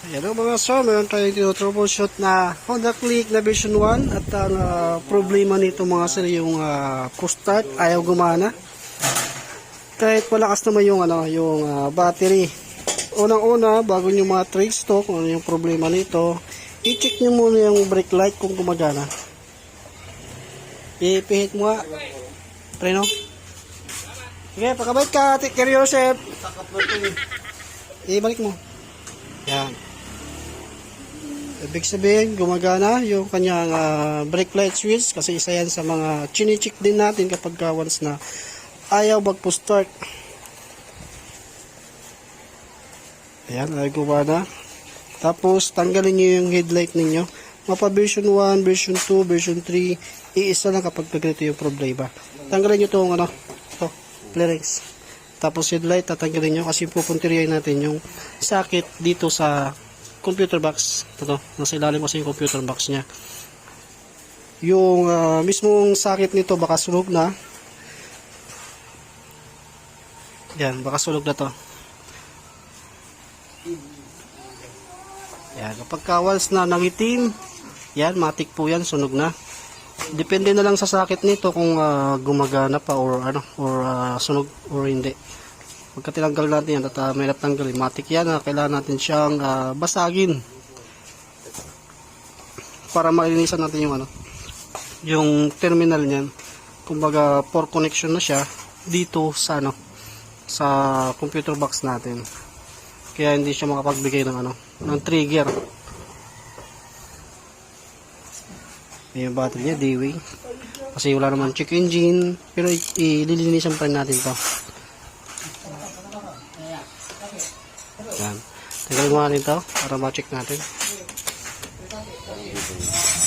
Ayan o mga sir, meron tayong dito troubleshoot na Honda Click na version 1 at ang ah, problema nito mga sir yung uh, push start ayaw gumana. Kahit malakas naman yung ano, yung ah, battery. Unang-una, bago nyo mga trace to, kung ano yung problema nito, i-check nyo muna yung brake light kung gumagana. Ipihit mo nga. Preno. Sige, pagkabait ka, take care yourself. Ibalik mo. Yan. Ibig sabihin, gumagana yung kanyang ah, brake light switch kasi isa yan sa mga chinichik din natin kapag ka once na ayaw magpo-start. Ayan, ay gumana. Tapos, tanggalin nyo yung headlight ninyo. Mapa version 1, version 2, version 3, iisa lang kapag ganito yung problema. Tanggalin nyo itong ano, ito, clearance. Tapos headlight, tatanggalin nyo kasi pupuntiriyan natin yung sakit dito sa computer box. Ito, nasa ilalim kasi yung computer box niya. Yung ah, mismong sakit nito baka sulog na. Yan, baka sulog na to. Yan, kapag kawals na nangitim, yan, matik po yan, sunog na. Depende na lang sa sakit nito kung ah, gumagana pa or ano, or ah, sunog or hindi. Pagka tinanggal natin yan at uh, may natanggalin, matik yan, ah, kailangan natin siyang ah, basagin para mailinisan natin yung ano, yung terminal niyan. Kumbaga, for connection na siya dito sa ano, sa computer box natin. Kaya hindi siya makapagbigay ng ano, ng trigger. Yung battery niya, D-Wing. Kasi wala naman check engine. Pero ililinisan pa rin natin to. Tagalin mo natin to para ma-check natin.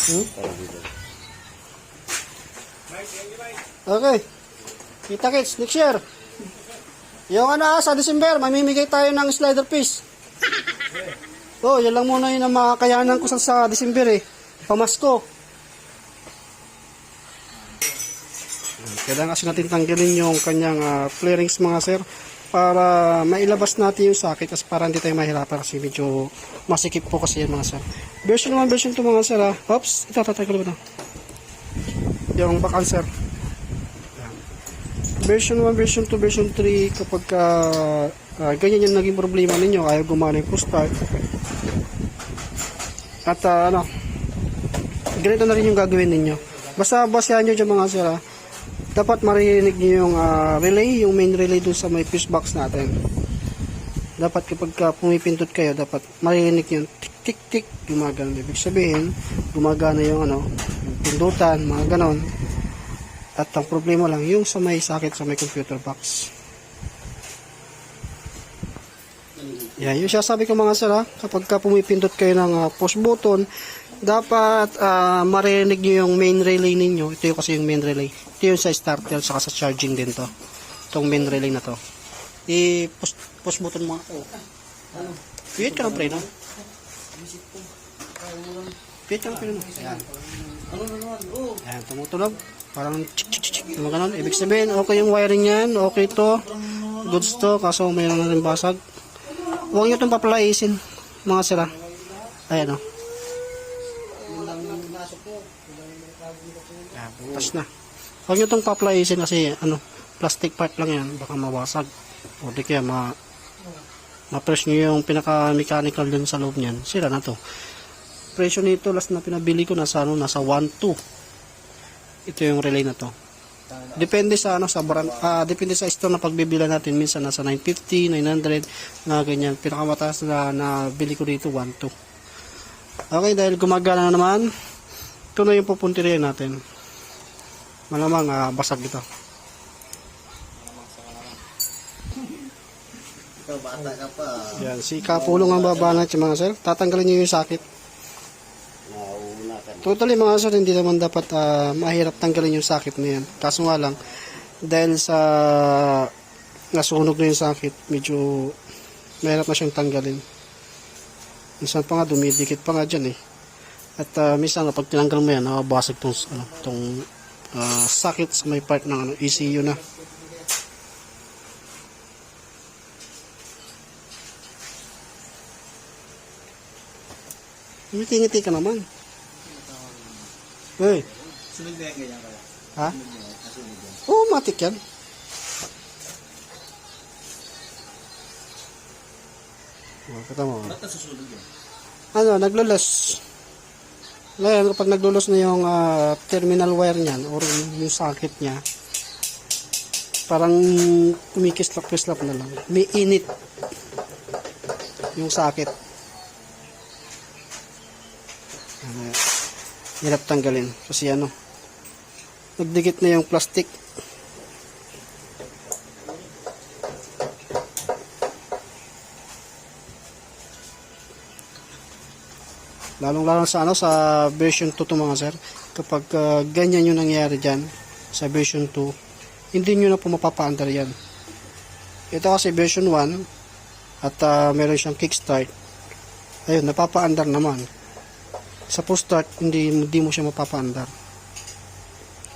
Hmm? Okay. Kita kits, next year. Yung ano, ah, sa December, mamimigay tayo ng slider piece. Oh, yan lang muna yung makakayanan ko sa, sa December eh. Pamasko. Kailangan kasi natin tanggalin yung kanyang ah, clearings mga sir para mailabas natin yung sakit kasi para hindi tayo mahirapan kasi medyo masikip po kasi yan mga sir. Version 1, version 2 mga sir ah. Oops, ito tatagal ko na. Yung sir. Yan. Version 1, version 2, version 3 kapag ah, ah, ganyan yung naging problema ninyo, ayaw gumana yung push start. At ah, ano, ganito na rin yung gagawin ninyo. Basta basahan nyo dyan mga sir ah dapat marinig niyo yung ah, relay, yung main relay dun sa may fuse box natin. Dapat kapag ka pumipindot kayo, dapat marinig yung tik tik tik, gumagana. Ibig sabihin, gumagana yung ano, yung pindutan, mga ganon. At ang problema lang, yung sa may sakit sa may computer box. Yan, yung sasabi ko mga sir ha, kapag ka pumipindot kayo ng ah, push button, dapat ah, marinig nyo yung main relay ninyo. Ito yung kasi yung main relay. Ito yung sa starter saka sa charging din to. Itong main relay na to. I-push push button mo. Oh. Pihit ka ng preno. Pihit ka ng preno. Ayan. Ayan, tumutunog. Parang chik chik chik. Yung ganun. Ibig sabihin, okay yung wiring yan. Okay to. Goods to. Kaso mayroon na rin basag. Huwag nyo itong papalaisin. Mga sira. Ayan o. Ayan, butas na. Huwag nyo itong paplaisin kasi ano, plastic part lang yan. Baka mawasag. O di kaya ma ma-press nyo yung pinaka-mechanical dun sa loob niyan. Sira na to. Presyo nito, last na pinabili ko, nasa ano, nasa 1.2. Ito yung relay na to. Depende sa ano sa brand, ah, depende sa store na pagbibila natin minsan nasa 950, 900 na ganyan. Pinakamataas na nabili ko dito 12. Okay, dahil gumagana na naman, ito na yung pupuntiriyan natin. Malamang ah, basag ito. Ikaw, bata ka pa. Yan, si Kapulong ang babanat yung mga sir. Tatanggalin niyo yung sakit. Totally mga sir, hindi naman dapat ah, mahirap tanggalin yung sakit na yan. Kaso nga lang, dahil sa nasunog na yung sakit, medyo mahirap na siyang tanggalin. Minsan pa nga, dumidikit pa nga dyan eh. At ah, minsan, pag tinanggal mo yan, nakabasag tong, ano, tong ah, sakit sa may part ng ano, ECU na. Ngiti-ngiti ka naman. Uy, Sunod na yan ganyan kaya. ha? Sunod na yan. Oo, matik yan. Oh, kita mo. Ba't nasusunod yan? Ano, naglulos. Ngayon, kapag naglulos na yung ah, terminal wire niyan or yung socket niya, parang kumikislap-kislap na lang. May init yung socket. Ano, hirap tanggalin. Kasi ano, nagdikit na yung plastic. Lalong lalo sa ano sa version 2 to mga sir. Kapag ah, ganyan yung nangyayari dyan sa version 2 hindi nyo na po mapapaandar yan. Ito kasi version 1 at ah, meron siyang kickstart ayun napapaandar naman. Sa push start hindi, hindi mo siya mapapaandar.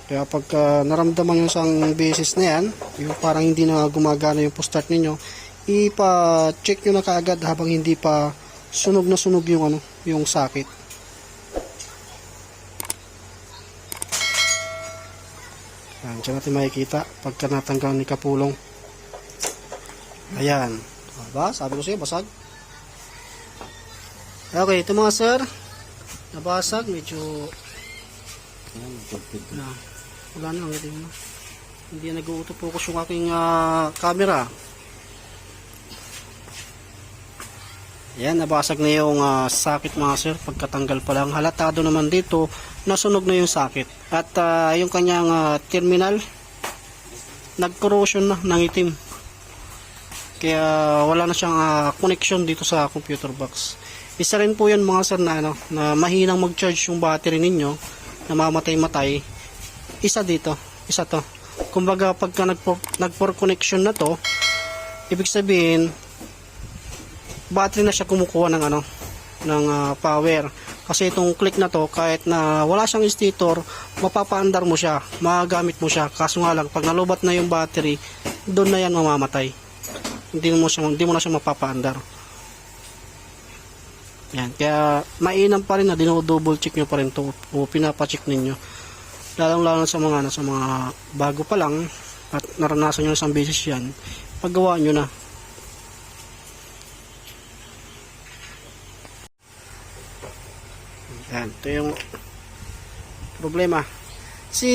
Kaya pagka naramdaman nyo isang beses na yan yung parang hindi na gumagana yung push start ninyo ipa-check nyo na kaagad habang hindi pa sunog na sunog yung ano, yung sakit. Yan, dyan natin makikita pagka natanggal ni Kapulong. Ayan. Aba, sabi ko sa'yo, basag. Okay, ito mga sir. Nabasag, medyo Ayan, na, wala na, hindi na. Hindi nag-auto focus yung aking ah, camera. Yan, nabasag na yung ah, sakit mga sir. Pagkatanggal pa lang, halatado naman dito, nasunog na yung sakit. At ah, yung kanyang ah, terminal, nag-corrosion na ng itim. Kaya wala na siyang ah, connection dito sa computer box. Isa rin po yan mga sir na, ano, na mahinang mag-charge yung battery ninyo, namamatay-matay. Isa dito, isa to. Kumbaga pagka nag-for connection na to, ibig sabihin, battery na siya kumukuha ng ano ng ah, power. Kasi itong click na to kahit na wala siyang stator mapapaandar mo siya magagamit mo siya. Kaso nga lang pag nalubat na yung battery doon na yan mamamatay. Hindi mo siya hindi mo na siya mapapaandar. Yan kaya mainam pa rin na dino-double check nyo pa rin to o pinapacheck ninyo. Lalong lalo sa mga ano, sa mga bago pa lang at naranasan na isang beses yan paggawa nyo na Yan, ito yung problema. Si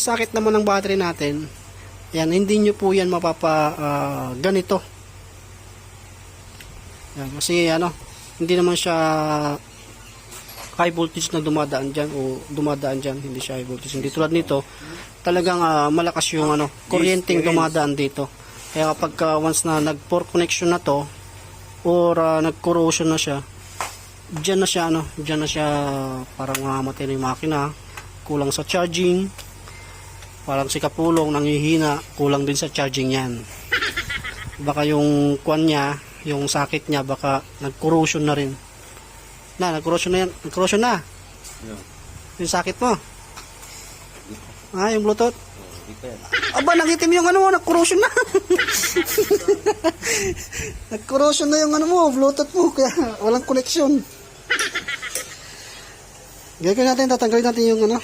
sakit naman ng battery natin, yan, hindi nyo po yan mapapa ah, ganito. Yan, kasi ano, hindi naman siya high voltage na dumadaan dyan o dumadaan dyan, hindi siya high voltage. Hindi tulad nito, talagang ah, malakas yung ano, kuryenteng dumadaan dito. Kaya kapag ah, once na nag-pour connection na to, or ah, nag-corrosion na siya, Diyan na siya ano, diyan na siya parang mamatay na yung makina, kulang sa charging. Parang si Kapulong nanghihina, kulang din sa charging yan. Baka yung kwan niya, yung sakit niya baka nag-corrosion na rin. Na, nag-corrosion na yan, nag-corrosion na. Yun. Yung sakit mo. Ah, yung Bluetooth. Oh. Aba, nangitim yung ano mo, nag-corrosion na. nag-corrosion na yung ano mo, Bluetooth mo, kaya walang connection. Gagawin natin, tatanggalin natin yung ano,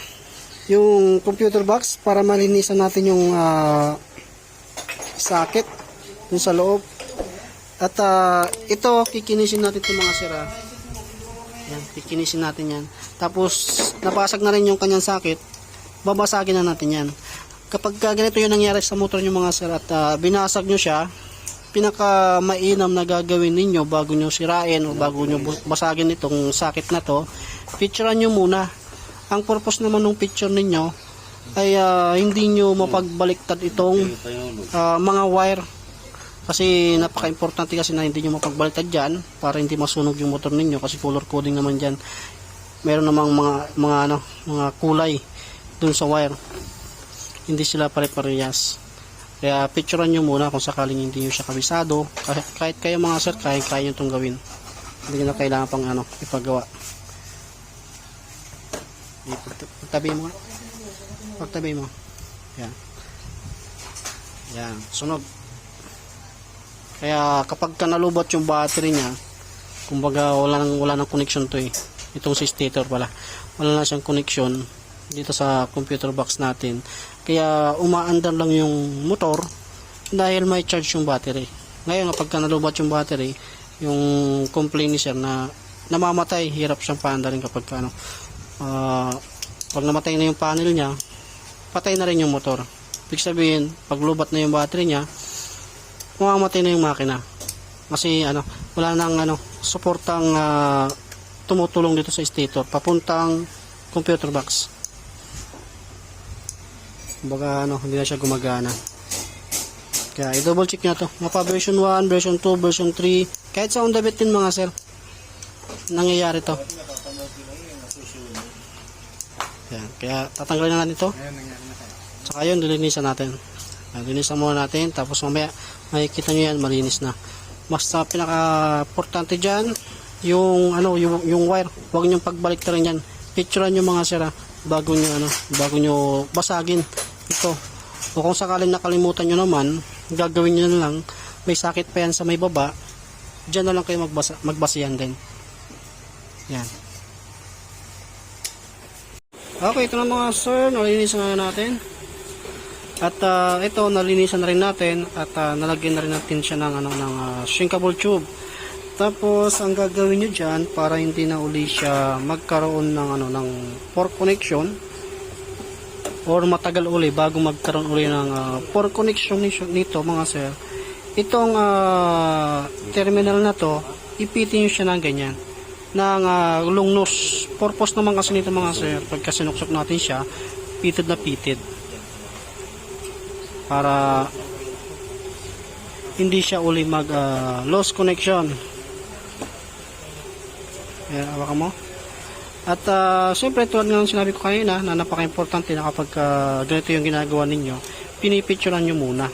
yung computer box para malinisan natin yung ah, socket dun sa loob. At ah, ito, kikinisin natin itong mga sira. Yan, kikinisin natin yan. Tapos, napasag na rin yung kanyang socket, babasagin na natin yan kapag ka ganito yung nangyari sa motor nyo mga sir at ah, binasag nyo siya pinaka mainam na gagawin ninyo bago nyo sirain o bago nyo basagin itong sakit na to picturean nyo muna. Ang purpose naman ng picture ninyo ay ah, hindi nyo mapagbaliktad itong ah, mga wire. Kasi napaka-importante kasi na hindi nyo mapagbaliktad dyan para hindi masunog yung motor ninyo kasi color coding naman dyan. Meron namang mga mga ano mga kulay dun sa wire. Hindi sila pare-parehas kaya picturean nyo muna kung sakaling hindi nyo siya kabisado. Kahit, kayo mga sir kaya kaya nyo itong gawin. Hindi nyo na kailangan pang ano ipagawa. Pagtabi mo. Pagtabi mo. Yan. Yan. Sunog. Kaya kapag ka nalubot yung battery niya kumbaga wala nang wala nang connection to eh. Itong si stator pala. Wala na siyang connection dito sa computer box natin. Kaya umaandar lang yung motor dahil may charge yung battery. Ngayon kapag ka nalubat yung battery, yung complaint ni na namamatay, hirap siyang paandarin kapag ka, ano, ah, pag namatay na yung panel niya, patay na rin yung motor. Ibig sabihin, pag lubat na yung battery niya, mamamatay na yung makina. Kasi ano, wala nang ano, suportang ah, tumutulong dito sa stator papuntang computer box. Kumbaga ano, hindi na siya gumagana. Kaya i-double check nyo to. Mapa version 1, version 2, version 3. Kahit sa Honda Beat din mga sir. Nangyayari to. Kaya tatanggalin na natin ito. Saka yun, lilinisan natin. Yan, Linisan muna natin. Tapos mamaya, makikita nyo yan, malinis na. Mas uh, pinaka-importante dyan, yung, ano, yung, yung wire. Huwag nyo pagbalik na rin yan. Picturean nyo mga sira bago nyo, ano, bago nyo basagin ito. O kung sakaling nakalimutan nyo naman, gagawin nyo na lang, may sakit pa yan sa may baba, dyan na lang kayo magbasa, magbasihan din. Yan. Okay, ito na mga sir, nalinisan na natin. At ah, ito, nalinisan na rin natin at ah, nalagyan na rin natin siya ng, ano, ng ah, shrinkable tube. Tapos, ang gagawin nyo dyan, para hindi na uli siya magkaroon ng, ano, ng port connection, or matagal uli bago magkaroon uli ng uh, port connection nito, mga sir, itong ah, terminal na to, ipitin nyo siya ng ganyan ng uh, long nose. Purpose naman kasi nito mga sir, pagka sinuksok natin siya, pitted na pitted. Para hindi siya uli mag uh, lost connection. Ayan, hawakan mo. At uh, siyempre tulad ng sinabi ko kanina na napaka-importante na kapag uh, ganito yung ginagawa ninyo, pinipicturean nyo muna.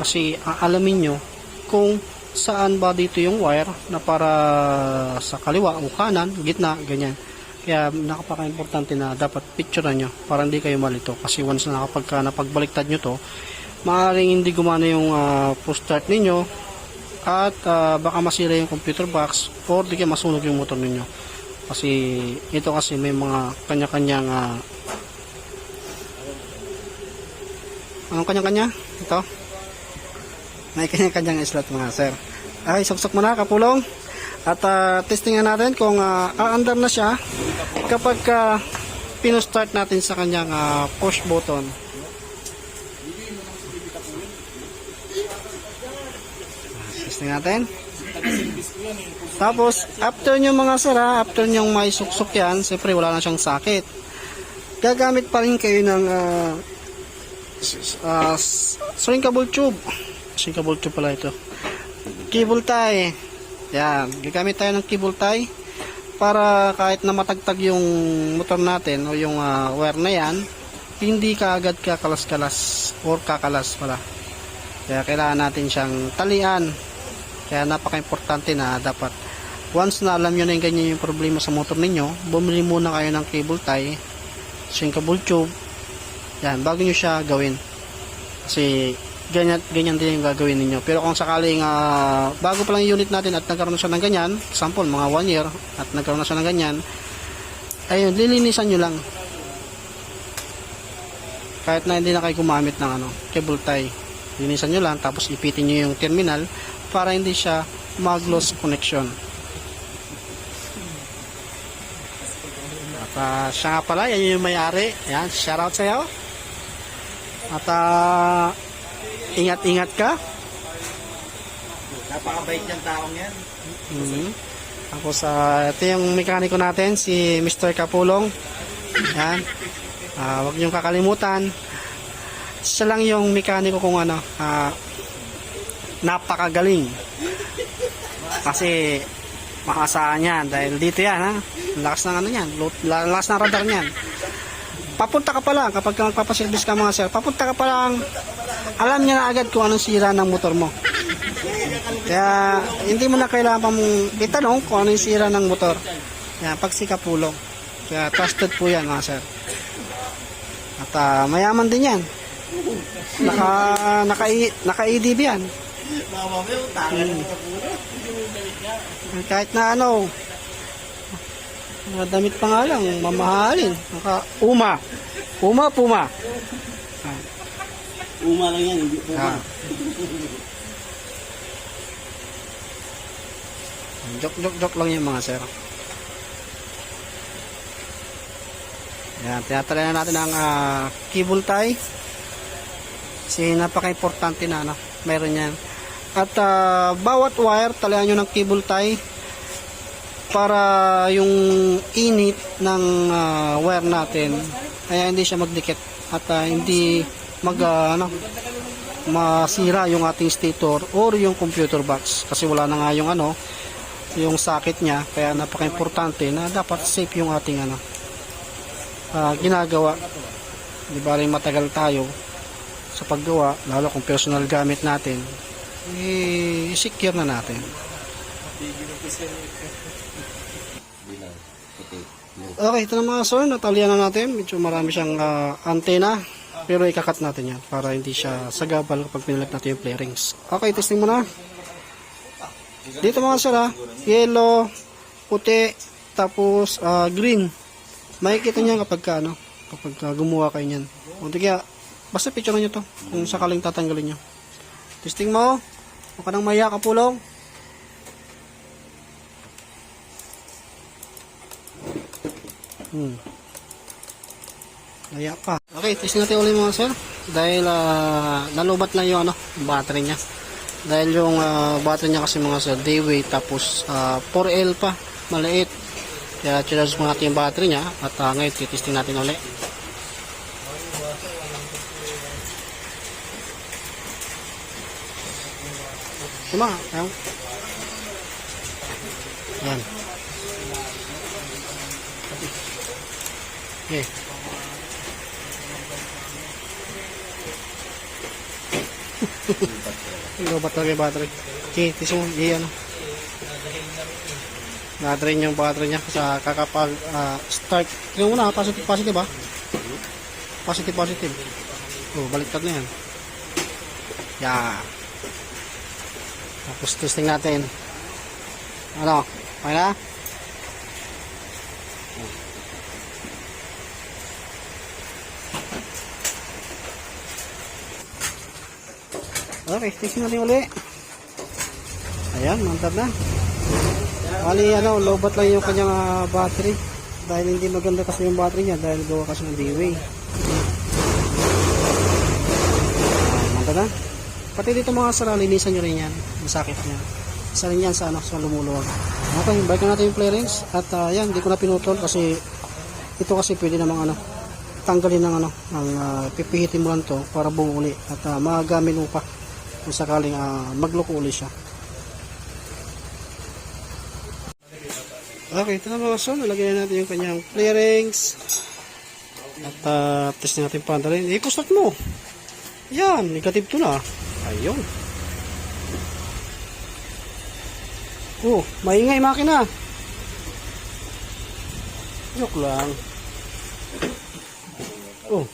Kasi aalamin nyo kung saan ba dito yung wire na para sa kaliwa o kanan, gitna, ganyan. Kaya nakapaka-importante na dapat picturean nyo para hindi kayo malito. Kasi once na kapag ka napagbaliktad nyo to, maaaring hindi gumana yung uh, push start ninyo at ah, baka masira yung computer box or di kaya masunog yung motor ninyo. Kasi ito kasi may mga kanya-kanyang ah, anong kanya-kanya? Ito. May kanya-kanyang slot mga sir. Ay, suksok mo na kapulong. At ah, testingan natin kung uh, aandar na siya kapag uh, pinustart natin sa kanyang ah, push button. Testing natin. Tapos, after nyo mga sira, after nyo may suksok yan, siyempre wala na siyang sakit. Gagamit pa rin kayo ng uh, uh, shrinkable tube. Shrinkable tube pala ito. Cable tie. Yan. Gagamit tayo ng cable tie para kahit na matagtag yung motor natin o yung uh, wire na yan, hindi ka agad kakalas-kalas or kakalas pala. Kaya kailangan natin siyang talian. Kaya napaka-importante na dapat once na alam nyo na yung ganyan yung problema sa motor ninyo, bumili muna kayo ng cable tie, shrinkable tube, yan, bago nyo siya gawin. Kasi ganyan, ganyan din yung gagawin ninyo. Pero kung sakaling ah, bago pa lang yung unit natin at nagkaroon na siya ng ganyan, example, mga 1 year, at nagkaroon na siya ng ganyan, ayun, lilinisan nyo lang. Kahit na hindi na kayo gumamit ng ano, cable tie, linisan nyo lang, tapos ipitin nyo yung terminal para hindi siya mag-loss connection. At ah, siya nga pala, yan yung may-ari. Ayan, shoutout sa'yo. At ah, ingat-ingat ka. Napakabait niyang taong yan. Mhm. Tapos ah, ito yung mekaniko natin, si Mr. Kapulong. Yan. Ah, wag niyong kakalimutan. Siya lang yung mekaniko kung ano, ah, napakagaling. Kasi makasahan yan dahil dito yan ha. Lakas ng ano yan, lakas ng radar niyan. Papunta ka pa lang kapag ka magpapaservice ka mga sir, papunta ka pa lang alam niya na agad kung anong sira ng motor mo. Kaya hindi mo na kailangan pa mong itanong kung ano yung sira ng motor. Yan, pagsikapulong. Kaya trusted po yan mga sir. At ah, mayaman din yan. Naka, naka, naka EDB yan. Hmm. Kahit na ano, Mga damit pa nga lang, mamahalin. Naka, uma. Uma, puma. Uma lang yan, hindi po. Ah. Joke, joke, joke lang yung mga sir. Yan, tinatry na natin ang ah, cable tie. Kasi napaka-importante na, ano, mayroon yan. At ah, bawat wire, talian nyo ng cable tie para yung init ng ah, wire natin ay hindi siya magdikit at ah, hindi mag ah, ano, masira yung ating stator or yung computer box. Kasi wala na nga yung ano yung socket niya. Kaya napaka-importante na dapat safe yung ating ano ah, ginagawa. Di ba rin matagal tayo sa paggawa lalo kung personal gamit natin eh, secure na natin Okay, ito na mga sir, natalya na natin. Medyo marami siyang ah, antena. Pero ikakat natin yan para hindi siya sagabal kapag pinilag natin yung play. Okay, testing mo na. Dito mga sir ah, yellow, puti, tapos ah, green. Makikita niya kapag ka, ano, kapag ka gumawa kayo niyan. O kaya, basta picture nyo to kung sakaling tatanggalin nyo. Testing mo. Huwag ka nang maya kapulong. Hmm. Laya pa. Okay, testing natin ulit mga sir. Dahil ah, nalubat lang yung ano, battery niya. Dahil yung ah, battery niya kasi mga sir, day weight tapos ah, 4L pa, maliit. Kaya charge mo natin yung battery niya at ah, ngayon titesting natin ulit. Tama, ayan. Yan. Okay. Hindi ba talaga yung battery? Okay, tiso mo. Ano. Na-drain yung battery niya sa kakapag ah, start. Tingnan mo na, positive, positive ba? Positive, positive. Oh, baliktad na yan. Yeah. Tapos testing natin. Ano? Okay na? Okay, testing natin uli. Ayan, mantap na. Bali, ano, lobat lang yung kanyang ah, battery. Dahil hindi maganda kasi yung battery niya dahil gawa kasi ng D-Way. Mantap na. Pati dito mga sara, linisan nyo rin yan. Masakit niya. Isa rin yan sa, ano, sa lumuluwag. Okay, balik na natin yung play rings. At ah, yan, hindi ko na pinutol kasi ito kasi pwede namang ano, tanggalin ng ano, ng ah, pipihitin mo lang to para bumuli at uh, magagamit mo pa kung sakaling ah, magloko uli siya. Okay, ito na mga son. Nalagyan na natin yung kanyang clearings. At uh, test natin pa rin. I-start mo. Yan, negative to na. Ayun. Oh, maingay makina. Joke lang. Oh,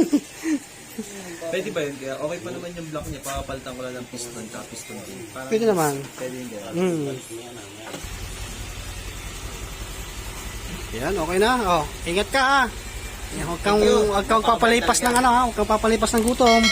Pwede ba yun? Kaya okay pa naman yung block niya. Papapalitan ko lang ng piston tsaka piston din. Parang pwede naman. pwede yung gano'n. Hmm. Yan, okay na. Oh, ingat ka ah. Huwag kang, huwag kang papalipas ng ano ha. Huwag kang papalipas ng gutom.